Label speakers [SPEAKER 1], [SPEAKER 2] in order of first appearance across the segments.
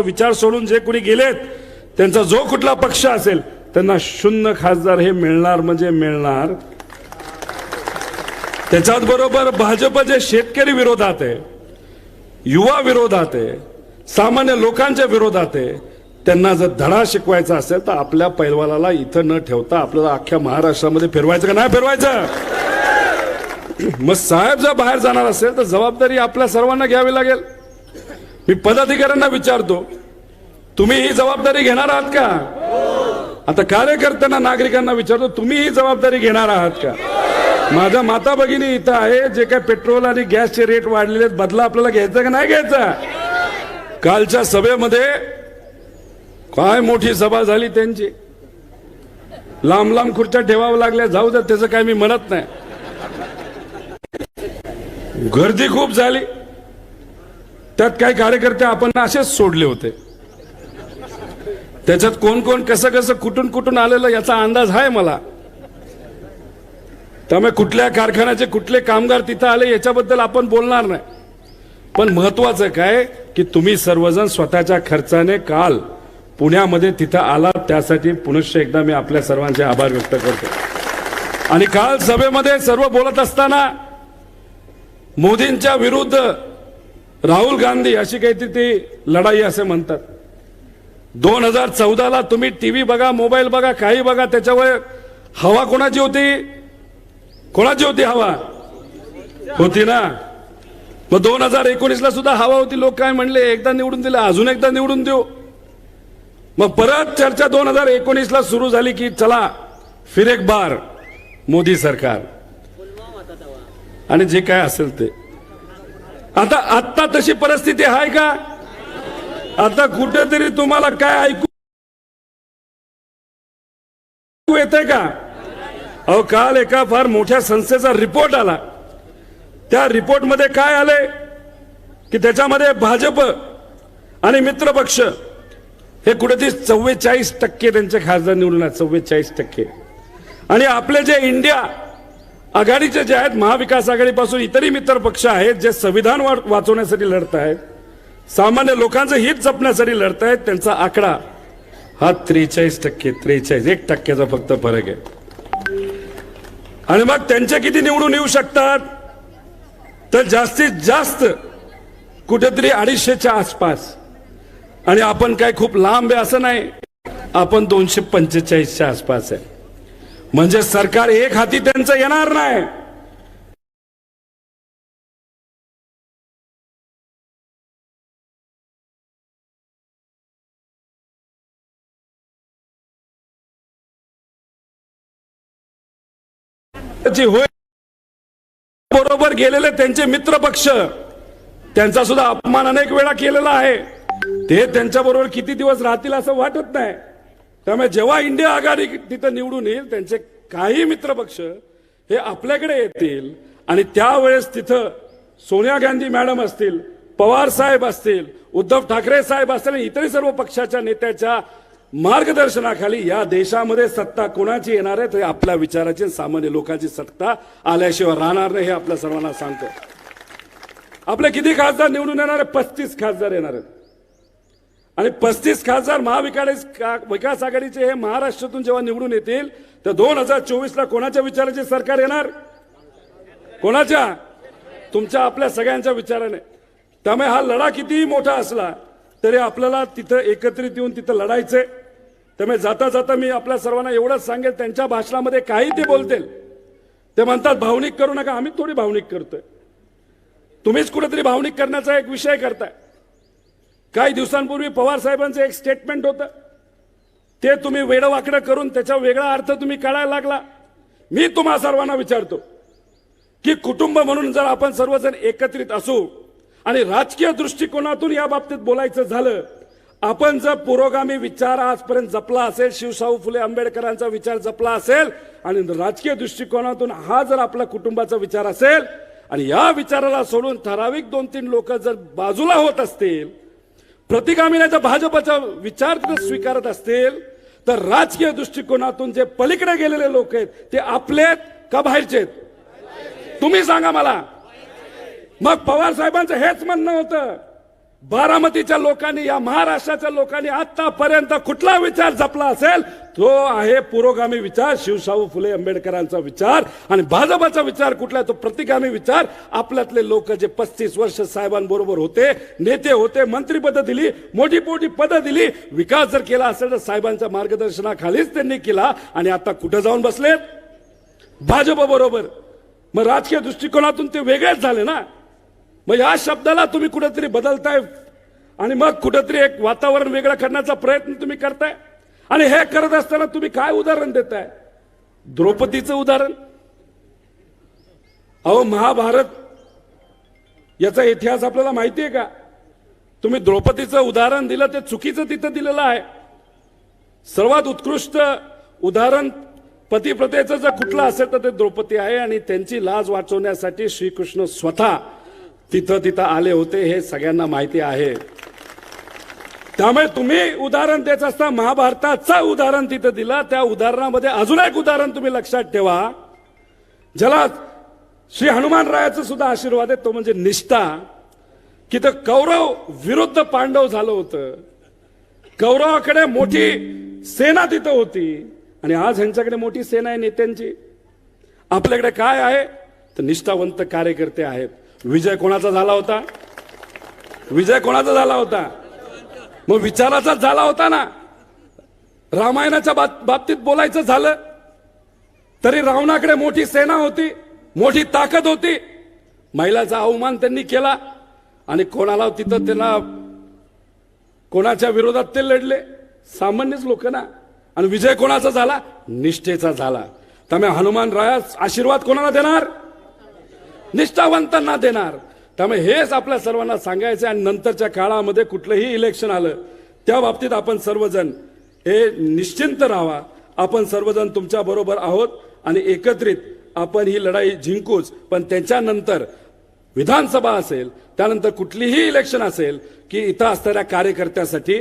[SPEAKER 1] विचार सोडून जे कुणी गेलेत त्यांचा जो कुठला पक्ष असेल त्यांना शून्य खासदार हे मिळणार म्हणजे मिळणार. त्याच्याच बरोबर भाजप जे शेतकरी विरोधात आहे युवा विरोधात आहे सामान्य लोकांच्या विरोधात आहे त्यांना जर धडा शिकवायचा असेल तर आपल्या पैलवाला इथं न ठेवता आपल्याला अख्ख्या महाराष्ट्रामध्ये फिरवायचं का? नाही फिरवायचं. मग साहेब जर बाहेर जाणार असेल तर जबाबदारी आपल्या सर्वांना घ्यावी लागेल. मी पदाधिकाऱ्यांना विचारतो तुम्ही ही जबाबदारी घेणार आहात का? आता कार्यकर्त्यांना नागरिकांना विचारतो तुम्ही ही जबाबदारी घेणार आहात का? माझ्या माता भगिनी इथं आहे जे काय पेट्रोल आणि गॅसचे रेट वाढलेले आहेत बदला आपल्याला घ्यायचा का नाही घ्यायचा? कालच्या सभेमध्ये काय मोठी सभा झाली त्यांची? लांब लांब खुर्च्या ठेवावं लागल्या जाऊ द्या त्याचं काय मी म्हणत नाही. गर्दी खूप झाली. त्यात काही कार्यकर्ते आपण असेच सोडले होते. त्याच्यात कोण कोण कसं कसं कुठून कुठून आलेलं याचा अंदाज आहे मला. त्यामुळे कुठल्या कारखान्याचे कुठले कामगार तिथं आले याच्याबद्दल आपण बोलणार नाही. पण महत्वाचं काय की तुम्ही सर्वजण स्वतःच्या खर्चाने काल पुण्यामध्ये तिथं आलात त्यासाठी पुनश्च एकदा मी आपल्या सर्वांचे आभार व्यक्त करतो. आणि काल सभेमध्ये सर्व बोलत असताना मोदींच्या विरुद्ध राहुल गांधी अशी काहीतरी ती लढाई असे म्हणतात. दोन हजार चौदाला तुम्ही टीव्ही बघा मोबाईल बघा काही बघा त्याच्यावर हवा कोणाची होती? कोणाची होती हवा? होती ना? मग दोन हजार एकोणीसला सुद्धा हवा होती. लोक काय म्हणले एकदा निवडून दिलं अजून एकदा निवडून देऊ. मग परत चर्चा दोन हजार एकोणीसला सुरू झाली की चला फिर एक बार मोदी सरकार. आणि जे काय असेल ते. आता आत्ता तशी परिस्थिती आहे का? आता कुठेतरी तुम्हाला काय ऐकू येते का? अहो काल एका फार मोठ्या संस्थेचा रिपोर्ट आला. त्या रिपोर्टमध्ये काय आले की त्याच्यामध्ये भाजप आणि मित्रपक्ष हे कुठेतरी चव्वेचाळीस टक्के त्यांचे खासदार निवडून आहेत चव्वेचाळीस टक्के. आणि आपले जे इंडिया आघाडीचे जे आहेत महाविकास आघाडीपासून इतरही मित्र पक्ष आहेत जे संविधान वा- वाचवण्यासाठी लढत आहेत सामान्य लोकांचं हित जपण्यासाठी लढत आहेत त्यांचा आकडा हा त्रेचाळीस टक्के त्रेचाळीस एक टक्क्याचा फक्त फरक आहे. आणि मग त्यांच्या किती निवडून येऊ शकतात? तर जास्तीत जास्त कुठेतरी अडीचशेच्या आसपास. आणि आपण काय खूप लांब आहे असं नाही. आपण दोनशे पंचेचाळीसच्या आसपास आहे. म्हणजे सरकार एक हाती त्यांचं येणार नाही. त्याची होय बरोबर गेलेले त्यांचे मित्र पक्ष त्यांचा सुद्धा अपमान अनेक वेळा केलेला आहे. ते त्यांच्या बरोबर किती दिवस राहतील असं वाटत नाही. त्यामुळे जेव्हा इंडिया आघाडी तिथं निवडून येईल त्यांचे काही मित्र पक्ष हे आपल्याकडे येतील आणि त्यावेळेस तिथं सोनिया गांधी मॅडम असतील पवार साहेब असतील उद्धव ठाकरे साहेब असतील आणि इतरही सर्व पक्षाच्या नेत्याच्या मार्गदर्शनाखाली या देशामध्ये सत्ता कोणाची येणार आहे ते आपल्या विचाराची सामान्य लोकांची सत्ता आल्याशिवाय राहणार नाही हे आपल्या सर्वांना सांगतो. आपले किती खासदार निवडून येणार आहे? पस्तीस खासदार येणार आहेत. आणि पस्तीस खासदार महाविकास विकास आघाडीचे हे महाराष्ट्रातून जेव्हा निवडून येतील तर दोन हजार चोवीसला कोणाच्या विचाराचे सरकार येणार? कोणाच्या? तुमच्या आपल्या सगळ्यांच्या विचाराने. त्यामुळे हा लढा कितीही मोठा असला तरी आपल्याला तिथं एकत्रित येऊन तिथं लढायचंय. त्यामुळे जाता जाता मी आपल्या सर्वांना एवढंच सांगेल त्यांच्या भाषणामध्ये काही ते बोलतील. ते म्हणतात भावनिक करू नका. आम्ही थोडी भावनिक करतोय. तुम्हीच कुठेतरी भावनिक करण्याचा एक विषय करताय. काही दिवसांपूर्वी पवार साहेबांचं एक स्टेटमेंट होतं. ते तुम्ही वेडवाकडं करून त्याचा वेगळा अर्थ तुम्ही काढायला लागला. मी तुम्हा सर्वांना विचारतो की कुटुंब म्हणून जर आपण सर्वजण एकत्रित असू आणि राजकीय दृष्टिकोनातून या बाबतीत बोलायचं झालं आपण जर पुरोगामी विचार आजपर्यंत जपला असेल शिवशाहू फुले आंबेडकरांचा विचार जपला असेल आणि राजकीय दृष्टिकोनातून हा जर आपला कुटुंबाचा विचार असेल आणि या विचाराला सोडून ठराविक दोन तीन लोक जर बाजूला होत असतील प्रतिगामीच्या भाजपचा विचार जर स्वीकारत असतील तर राजकीय दृष्टिकोनातून जे पलीकडे गेलेले लोक आहेत ते आपलेत का बाहेरचे आहेत? तुम्ही सांगा मला. मग पवार साहेबांचं हेच म्हणणं होतं. बारामतीच्या लोकांनी या महाराष्ट्राच्या लोकांनी आतापर्यंत कुठला विचार जपला असेल? तो आहे पुरोगामी विचार शिवशाहू फुले आंबेडकरांचा विचार आणि भाजपाचा विचार कुठला तो प्रतिगामी विचार. आपल्यातले लोक जे पस्तीस वर्ष साहेबांबरोबर होते नेते होते मंत्रीपद दिली मोठी मोठी पदं दिली विकास जर केला असेल तर साहेबांच्या मार्गदर्शनाखालीच त्यांनी केला आणि आता कुठं जाऊन बसलेत? भाजपा बरोबर मग राजकीय दृष्टिकोनातून ते वेगळेच झाले ना? म्हणजे मग या शब्दाला तुम्ही कुठेतरी बदलताय. आणि मग कुठेतरी एक वातावरण वेगळं करण्याचा प्रयत्न तुम्ही करताय. आणि हे करत असताना तुम्ही काय उदाहरण देताय? द्रौपदीचं उदाहरण? अहो महाभारत याचा इतिहास आपल्याला माहिती आहे का? तुम्ही द्रौपदीचं उदाहरण दिलं ते चुकीचं तिथं दिलेलं आहे. सर्वात उत्कृष्ट उदाहरण पतीप्रतेचं जर कुठलं असेल तर ते द्रौपदी आहे. आणि त्यांची लाज वाचवण्यासाठी श्रीकृष्ण स्वतः तिथं तिथं आले होते हे सगळ्यांना माहिती आहे. त्यामुळे तुम्ही उदाहरण देत असता महाभारताचं उदाहरण तिथं दिलं. त्या उदाहरणामध्ये अजून एक उदाहरण तुम्ही लक्षात ठेवा. ज्याला श्री हनुमानरायाचं सुद्धा आशीर्वाद आहे तो म्हणजे निष्ठा. की तर कौरव विरुद्ध पांडव झालं होतं. कौरवाकडे मोठी सेना तिथं होती. आणि आज ह्यांच्याकडे मोठी सेना आहे नेत्यांची. आपल्याकडे काय आहे? तर निष्ठावंत कार्यकर्ते आहेत. विजय कोणाचा झाला होता? विजय कोणाचा झाला होता? मग विचाराचाच झाला होता ना? रामायणाच्या बाब- बाबतीत बोलायचं झालं तरी रावणाकडे मोठी सेना होती मोठी ताकद होती. महिलाचा अवमान त्यांनी केला आणि कोणाला तिथं त्यांना कोणाच्या विरोधात ते लढले? सामान्यच लोक ना आणि विजय कोणाचा झाला? निष्ठेचा झाला. त्यामुळे हनुमान रायास आशीर्वाद कोणाला देणार? निष्ठावंतांना देणार. त्यामुळे हेच आपल्या सर्वांना सांगायचं आणि नंतरच्या काळामध्ये कुठलंही इलेक्शन आलं त्या बाबतीत आपण सर्वजण हे निश्चिंत राहा आपण सर्वजण तुमच्या बरोबर आहोत आणि एकत्रित आपण ही लढाई जिंकूच. पण त्याच्यानंतर विधानसभा असेल त्यानंतर कुठलीही इलेक्शन असेल की इथं असणाऱ्या कार्यकर्त्यासाठी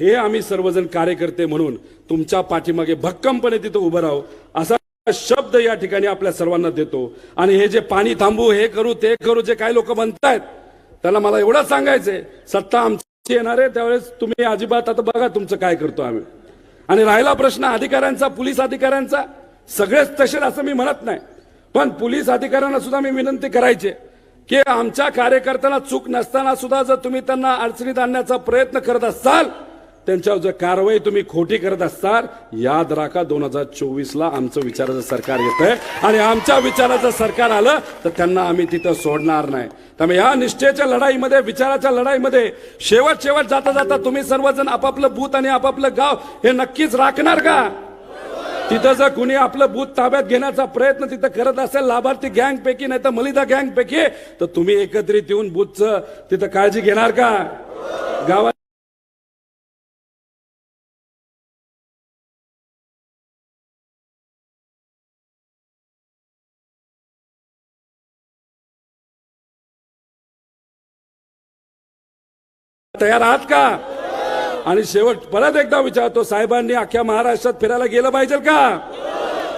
[SPEAKER 1] हे आम्ही सर्वजण कार्यकर्ते म्हणून तुमच्या पाठीमागे भक्कमपणे तिथं उभं राहू. असा शब्द या ठिकाणी आपल्या सर्वांना देतो. आणि हे जे पाणी थांबू हे करू ते करू जे काही लोक म्हणतायत त्याला मला एवढं सांगायचंय सत्ता आमची येणार आहे त्यावेळेस तुम्ही अजिबात आता बघा तुमचं काय करतो आम्ही. आणि राहिला प्रश्न अधिकाऱ्यांचा पोलीस अधिकाऱ्यांचा सगळेच तसे असं मी म्हणत नाही. पण पोलीस अधिकाऱ्यांना सुद्धा मी विनंती करायचे की आमच्या कार्यकर्त्यांना चूक नसताना सुद्धा जर तुम्ही त्यांना अडचणीत आणण्याचा प्रयत्न करत असाल त्यांच्यावर जर कारवाई तुम्ही खोटी करत असताल याद राखा दोन हजार चोवीसला आमचं विचाराचं सरकार येतंय. आणि आमच्या विचाराचं सरकार आलं तर त्यांना आम्ही तिथं सोडणार नाही. त्यामुळे या निष्ठेच्या लढाईमध्ये विचाराच्या लढाईमध्ये शेवट शेवट जाता जाता तुम्ही सर्वजण आपापलं बूथ आणि आपापलं गाव हे नक्कीच राखणार का? तिथं जर कुणी आपलं बूथ ताब्यात घेण्याचा प्रयत्न तिथं करत असेल लाभार्थी गँग पैकी नाही तर मलिदा गँग पैकी तर तुम्ही एकत्रित येऊन बूथचं तिथं काळजी घेणार का? गावात तयार आहात का? आणि शेवट परत एकदा विचारतो साहेबांनी अख्ख्या महाराष्ट्रात फिरायला गेलं पाहिजे का?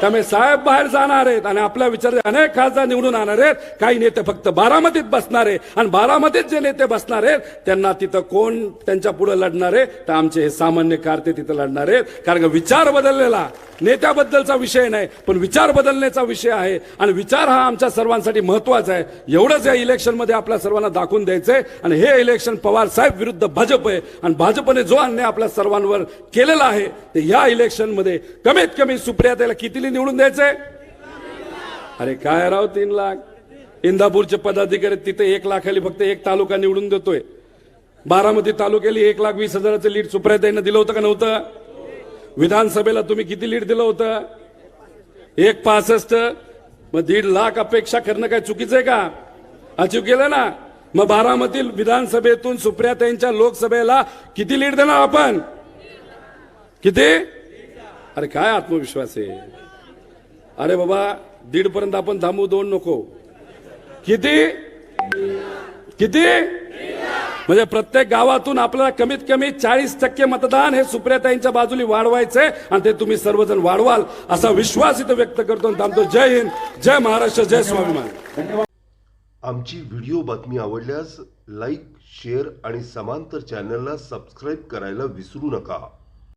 [SPEAKER 1] त्यामुळे साहेब बाहेर जाणार आहेत आणि आपल्या विचार अनेक खासदार निवडून आणणार आहेत. काही नेते फक्त बारामतीत बसणार आहे आणि बारामतीत जे नेते बसणार आहेत त्यांना तिथं कोण त्यांच्या पुढे लढणार आहे? तर आमचे हे सामान्य कार्ते तिथं लढणार आहेत. कारण विचार बदललेला नेत्याबद्दलचा विषय नाही पण विचार बदलण्याचा विषय आहे. आणि विचार हा आमच्या सर्वांसाठी महत्त्वाचा आहे. एवढंच या इलेक्शनमध्ये आपल्या सर्वांना दाखवून द्यायचंय. आणि हे इलेक्शन पवार साहेब विरुद्ध भाजप आहे. आणि भाजपने जो अन्याय आपल्या सर्वांवर केलेला आहे ते या इलेक्शनमध्ये कमीत कमी सुप्रियाताईला कितीली निवडून द्यायचंय? अरे काय राव तीन लाख. इंदापूरचे पदाधिकारी तिथे एक लाखाली फक्त एक तालुका निवडून देतोय. बारामती तालुक्याला एक लाख वीस हजाराचं लीड सुप्रियाताईनं दिलं होतं का नव्हतं? विधानसभेला तुम्ही किती लीड दिलं होतं? एक पासष्ट. मग दीड लाख अपेक्षा करणं काय चुकीचं आहे का? अचूक केलं ना? मग बारामती विधानसभेतून सुप्रियाताईंच्या लोकसभेला किती लीड देणार आपण? किती? अरे काय आत्मविश्वास आहे? अरे बाबा दीड पर्यंत आपण थांबू दोन नको. किती? किती? म्हणजे प्रत्येक गावातून आपल्याला कमीत कमी चाळीस टक्के मतदान हे सुप्रियाताईंच्या बाजूला वाढवायचंय आणि ते तुम्ही सर्वजण वाढवाल असा विश्वास इथं व्यक्त करतो आणि थांबतो. जय हिंद जय महाराष्ट्र जय स्वाभिमान.
[SPEAKER 2] आमची व्हिडिओ बातमी आवडल्यास लाईक शेअर आणि समांतर चॅनलला सबस्क्राईब करायला विसरू नका.